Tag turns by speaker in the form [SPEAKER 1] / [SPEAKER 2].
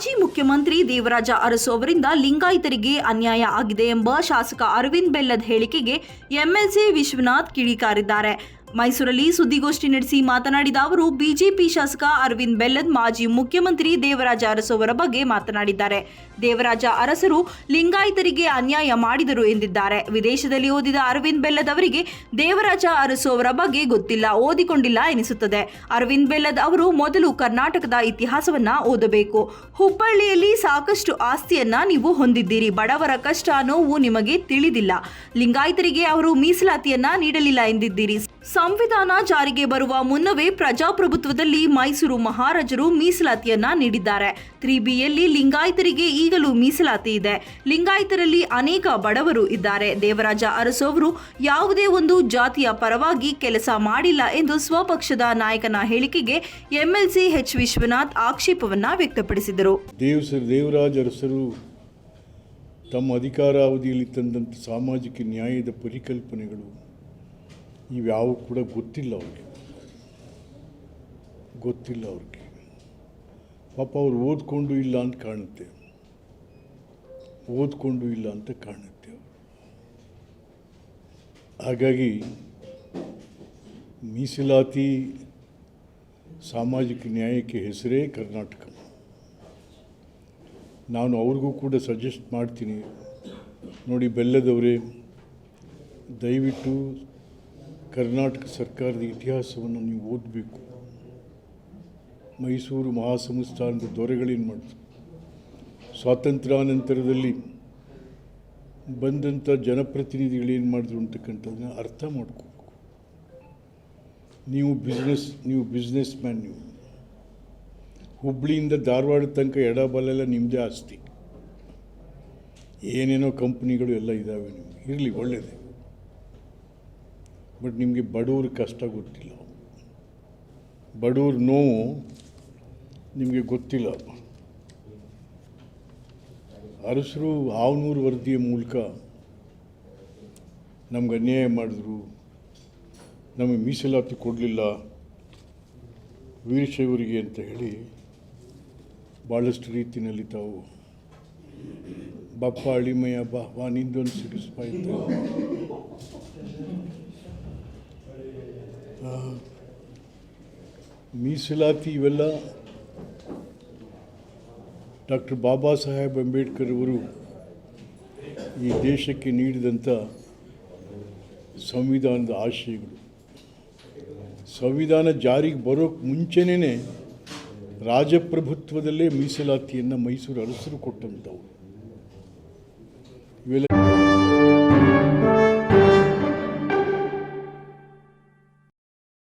[SPEAKER 1] ಮಾಜಿ ಮುಖ್ಯಮಂತ್ರಿ ದೇವರಾಜ ಅರಸು ಅವರಿಂದ ಲಿಂಗಾಯತರಿಗೆ ಅನ್ಯಾಯ ಆಗಿದೆ ಎಂಬ ಶಾಸಕ ಅರವಿಂದ್ ಬೆಲ್ಲದ್ ಹೇಳಿಕೆಗೆ ಎಂಎಲ್ಸಿ ವಿಶ್ವನಾಥ್ ಕಿಡಿಕಾರಿದ್ದಾರೆ. ಮೈಸೂರಲ್ಲಿ ಸುದ್ದಿಗೋಷ್ಠಿ ನಡೆಸಿ ಮಾತನಾಡಿದ ಅವರು, ಬಿಜೆಪಿ ಶಾಸಕ ಅರವಿಂದ್ ಬೆಲ್ಲದ್, ಮಾಜಿ ಮುಖ್ಯಮಂತ್ರಿ ದೇವರಾಜ ಅರಸು ಅವರ ಬಗ್ಗೆ ಮಾತನಾಡಿದ್ದಾರೆ. ದೇವರಾಜ ಅರಸರು ಲಿಂಗಾಯತರಿಗೆ ಅನ್ಯಾಯ ಮಾಡಿದರು ಎಂದಿದ್ದಾರೆ. ವಿದೇಶದಲ್ಲಿ ಓದಿದ ಅರವಿಂದ್ ಬೆಲ್ಲದ್ ಅವರಿಗೆ ದೇವರಾಜ ಅರಸು ಅವರ ಬಗ್ಗೆ ಗೊತ್ತಿಲ್ಲ, ಓದಿಕೊಂಡಿಲ್ಲ ಎನಿಸುತ್ತದೆ. ಅರವಿಂದ್ ಬೆಲ್ಲದ್ ಅವರು ಮೊದಲು ಕರ್ನಾಟಕದ ಇತಿಹಾಸವನ್ನ ಓದಬೇಕು. ಹುಬ್ಬಳ್ಳಿಯಲ್ಲಿ ಸಾಕಷ್ಟು ಆಸ್ತಿಯನ್ನ ನೀವು ಹೊಂದಿದ್ದೀರಿ. ಬಡವರ ಕಷ್ಟ, ನೋವು ನಿಮಗೆ ತಿಳಿದಿಲ್ಲ. ಲಿಂಗಾಯತರಿಗೆ ಅವರು ಮೀಸಲಾತಿಯನ್ನ ನೀಡಲಿಲ್ಲ ಎಂದಿದ್ದೀರಿ. ಸಂವಿಧಾನ ಜಾರಿಗೆ ಬರುವ ಮುನ್ನವೇ ಪ್ರಜಾಪ್ರಭುತ್ವದಲ್ಲಿ ಮೈಸೂರು ಮಹಾರಾಜರು ಮೀಸಲಾತಿಯನ್ನ ನೀಡಿದ್ದಾರೆ. ತ್ರೀ ಬಿಯಲ್ಲಿ ಲಿಂಗಾಯತರಿಗೆ ಈಗಲೂ ಮೀಸಲಾತಿ ಇದೆ. ಲಿಂಗಾಯತರಲ್ಲಿ ಅನೇಕ ಬಡವರು ಇದ್ದಾರೆ. ದೇವರಾಜ ಅರಸು ಯಾವುದೇ ಒಂದು ಜಾತಿಯ ಪರವಾಗಿ ಕೆಲಸ ಮಾಡಿಲ್ಲ ಎಂದು ಸ್ವಪಕ್ಷದ ನಾಯಕನ ಹೇಳಿಕೆಗೆ ಎಂಎಲ್ಸಿ ಎಚ್ ವಿಶ್ವನಾಥ್ ಆಕ್ಷೇಪವನ್ನ ವ್ಯಕ್ತಪಡಿಸಿದರು.
[SPEAKER 2] ದೇವರಾಜ ಅರಸರು ತಮ್ಮ ಅಧಿಕಾರಾವಧಿಯಲ್ಲಿ ತಂದಂಥ ಸಾಮಾಜಿಕ ನ್ಯಾಯದ ಪರಿಕಲ್ಪನೆಗಳು ಇವ್ಯಾವ ಕೂಡ ಗೊತ್ತಿಲ್ಲ ಅವ್ರಿಗೆ. ಗೊತ್ತಿಲ್ಲ ಅವ್ರಿಗೆ. ಪಾಪ ಅವ್ರು ಓದ್ಕೊಂಡು ಇಲ್ಲ ಅಂತ ಕಾಣುತ್ತೆ. ಓದ್ಕೊಂಡು ಇಲ್ಲ ಅಂತ ಕಾಣುತ್ತೆ ಹಾಗಾಗಿ ಮೀಸಲಾತಿ ಸಾಮಾಜಿಕ ನ್ಯಾಯಕ್ಕೆ ಹೆಸರೇ ಕರ್ನಾಟಕ. ನಾನು ಅವ್ರಿಗೂ ಕೂಡ ಸಜೆಸ್ಟ್ ಮಾಡ್ತೀನಿ. ನೋಡಿ ಬೆಲ್ಲದವರೇ, ದಯವಿಟ್ಟು ಕರ್ನಾಟಕ ಸರ್ಕಾರದ ಇತಿಹಾಸವನ್ನು ನೀವು ಓದಬೇಕು. ಮೈಸೂರು ಮಹಾಸಂಸ್ಥಾನದ ದೊರೆಗಳೇನು ಮಾಡಿದ್ರು ಸ್ವಾತಂತ್ರ್ಯಾನಂತರದಲ್ಲಿ ಬಂದಂಥ ಜನಪ್ರತಿನಿಧಿಗಳೇನು ಮಾಡಿದ್ರು ಅಂತಕ್ಕಂಥದ್ದನ್ನ ಅರ್ಥ ಮಾಡ್ಕೋಬೇಕು. ನೀವು ಬಿಸ್ನೆಸ್ ನೀವು ಬಿಸ್ನೆಸ್ ಮ್ಯಾನ್ ನೀವು. ಹುಬ್ಬಳ್ಳಿಯಿಂದ ಧಾರವಾಡ ತನಕ ಎಡಬಲೆಲ್ಲ ನಿಮ್ಮದೇ ಆಸ್ತಿ. ಏನೇನೋ ಕಂಪ್ನಿಗಳು ಎಲ್ಲ ಇದ್ದಾವೆ ನಿಮಗೆ. ಇರಲಿ ಒಳ್ಳೆಯದೇ ಬಟ್ ನಿಮಗೆ ಬಡವ್ರ ಕಷ್ಟ ಗೊತ್ತಿಲ್ಲ. ಬಡವ್ರ ನೋವು ನಿಮಗೆ ಗೊತ್ತಿಲ್ಲ. ಅರಸರು ಆವನೂರು ವರದಿಯ ಮೂಲಕ ನಮ್ಗೆ ಅನ್ಯಾಯ ಮಾಡಿದ್ರು. ನಮಗೆ ಮೀಸಲಾತಿ ಕೊಡಲಿಲ್ಲ. ವೀರಶೈವರಿಗೆ ಅಂತ ಹೇಳಿ ಭಾಳಷ್ಟು ರೀತಿಯಲ್ಲಿ ತಾವು ಬಪ್ಪ ಅಳಿಮಯ್ಯ ಬಾ ನಿಂದೊಂದು ಸಿಗಿಸ್ಬಾ ಮೀಸಲಾತಿ ಇವೆಲ್ಲ ಡಾಕ್ಟರ್ ಬಾಬಾ ಸಾಹೇಬ್ ಅಂಬೇಡ್ಕರ್ ಅವರು ಈ ದೇಶಕ್ಕೆ ನೀಡಿದಂಥ ಸಂವಿಧಾನದ ಆಶಯಗಳು. ಸಂವಿಧಾನ ಜಾರಿಗೆ ಬರೋಕ್ಕೆ ಮುಂಚೆನೇ ರಾಜಪ್ರಭುತ್ವದಲ್ಲೇ ಮೀಸಲಾತಿಯನ್ನು ಮೈಸೂರು ಅರಸರು ಕೊಟ್ಟಂಥವು ಇವೆಲ್ಲ